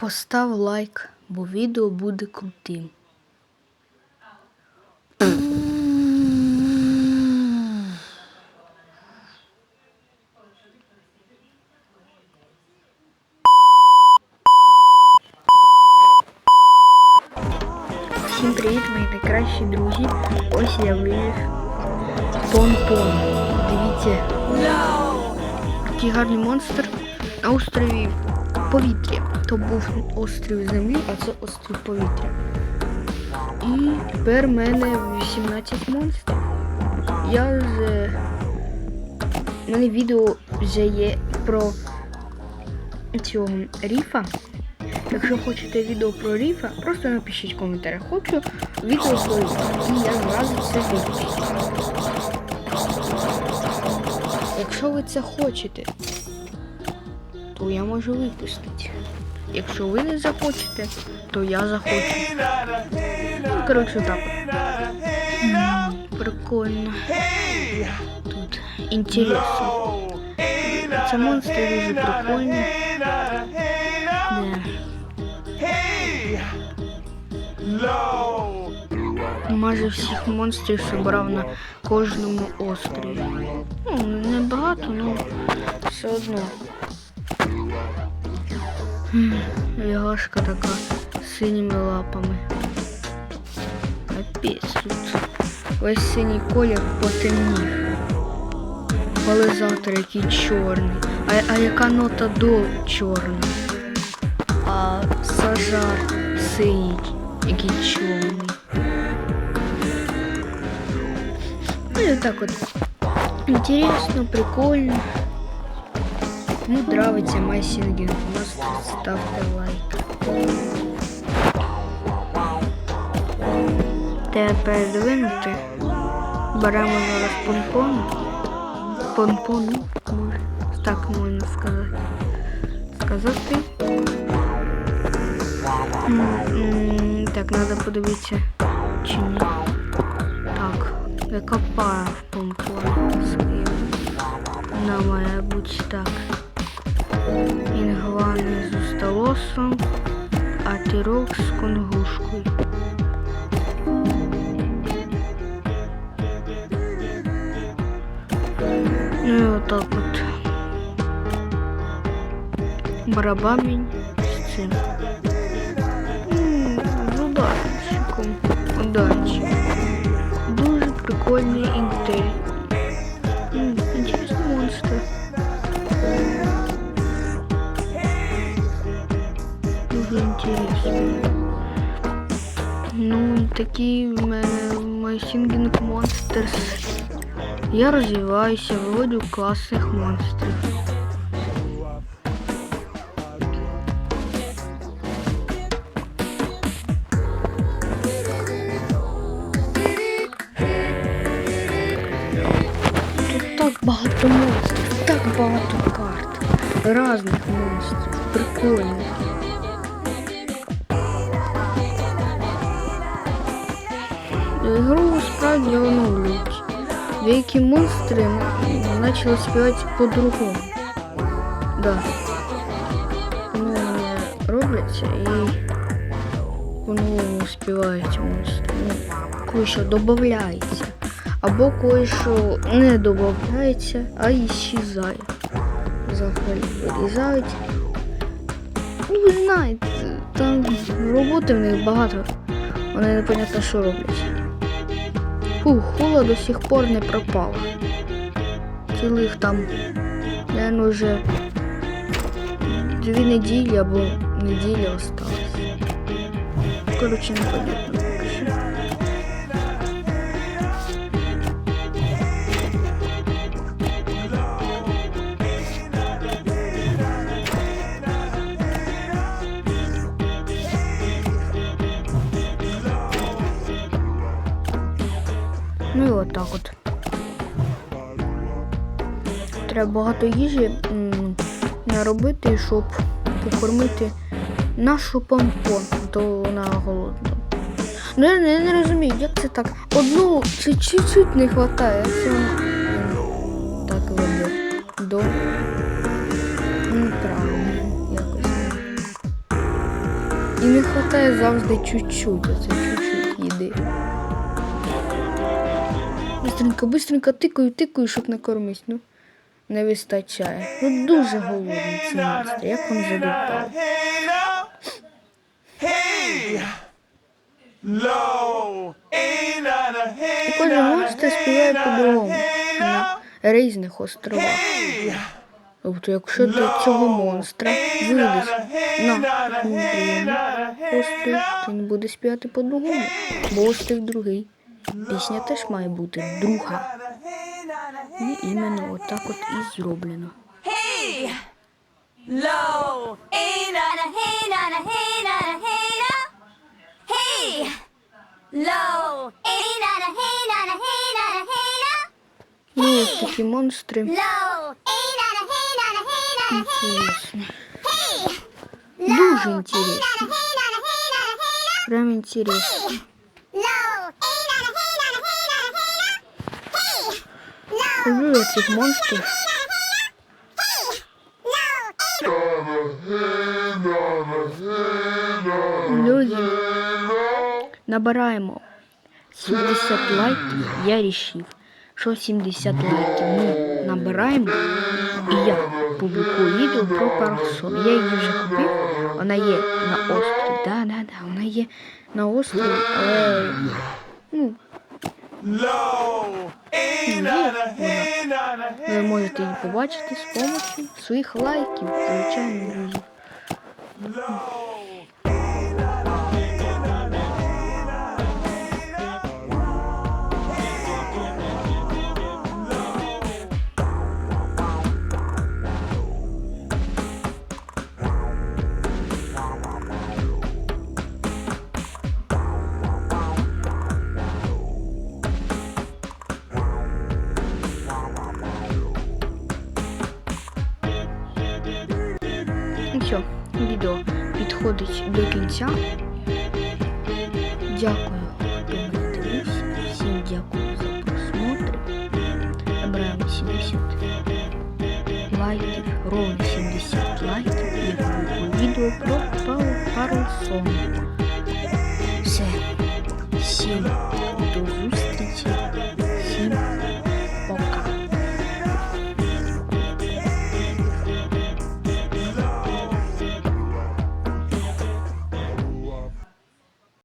Постав лайк, бо відео буде крутим. Всім привіт, мої найкращі друзі. Ось я вивів Пон-Пон. Дивіться. Такий гарний монстр на острові повітря. То був острів землі, а це острів повітря. І тепер в мене 18 монстрів. Я з... У мене відео вже є про цього ріфа. Якщо хочете відео про ріфа, просто напишіть в коментарях. Хочу відео про ріфа. І я зразу це випущу. Якщо ви це хочете, я можу випустити. Якщо ви не захочете, то я захочу. Ну, коротше, так. от. М, Прикольно. Тут інтересно. Це монстри дуже прикольні. Майже всіх монстрів зібрав на кожному острові. Ну, не багато, але все одно. Лягашка така з синіми лапами. Капець тут. Весь синій колір потемнів. Пализатор який чорний. А, а яка нота до чорна? А сажар синій, який чорний. Ну і так от. Інтересно, прикольно. Кому нравиться майсінгінг, просто ставте лайк. Треба передвинути. Беремо зараз помпон. Помпон, може, так можна сказати. Сказати. М, Так, треба подивитися, чи ні. Так, яка пара в помпоні? Вона має бути так. Інгвани з усталосом, а тирок з конгушкою. Ну і отак от. Барабамінь з цим. З ударчиком. Удачі. Дуже прикольний інтель. Мене майсінгінг монстр. Я розвиваюся, виводю класних монстрів. Тут так багато монстрів, так багато карт. Разних монстрів. Прикольно. Ігру справді оновлюють. Деякі монстри почали співати по-другому. Да. По-новому робляться і по-новому співають монстри. Ну, кое-що додається. Або кое-що не додається, а іщезає. Взагалі вирізають. Ну, ви знаєте, там роботи в них багато. Вони непонятно, що роблять. Фух, хула до сих пор не пропала. Цілих там, наверное, вже дві неділі або неділя осталось. Коротше, непонятно отак от. Треба багато їжі наробити, щоб покормити нашу помпон, то вона голодна. Ну я не, не розумію, як це так? Одну чи чуть-чуть не вистачає. Так веде до неправильно якось. І не вистачає завжди чуть-чуть, оце чуть-чуть Бистренько, бистренько тикаю, тикаю, щоб накормись. Ну, не вистачає. Ну дуже голодний ці монстри. Як hey, І кожен монстр співає по-другому на різних островах. Тобто, якщо ти цього монстра виведеш на острів, то він буде співати по-другому, бо острів другий. Пісня теж має бути друга. І іменно отак от і зроблено. Hey, low, ain't not a hey, not a hey, not a hey, no. Hey, low, ain't not a hey, not a hey, not a hey, no. Ну, ось такі монстри. Low, ain't not a hey, not a hey, not a Інтересно. hey. Дуже інтересно. Hey, not a hey, not a hey, no. Прям інтересно. Low, Люблю я цих. Люди, набираємо 70 лайків. Я рішив, що 70 лайків ми набираємо. І я публікую відео про парасон. Я її вже купив. Вона є на острові. Да, да, да, вона є на острові, але ну, ви можете її побачити з допомогою своїх лайків, звичайно, друзі. Відео підходить до кінця. Дякую, хто мене дивився. Всім дякую за просмотр. Набираємо 70 лайків, ровно 70 лайків. Я публікую відео про пару, сон. Все. Всім.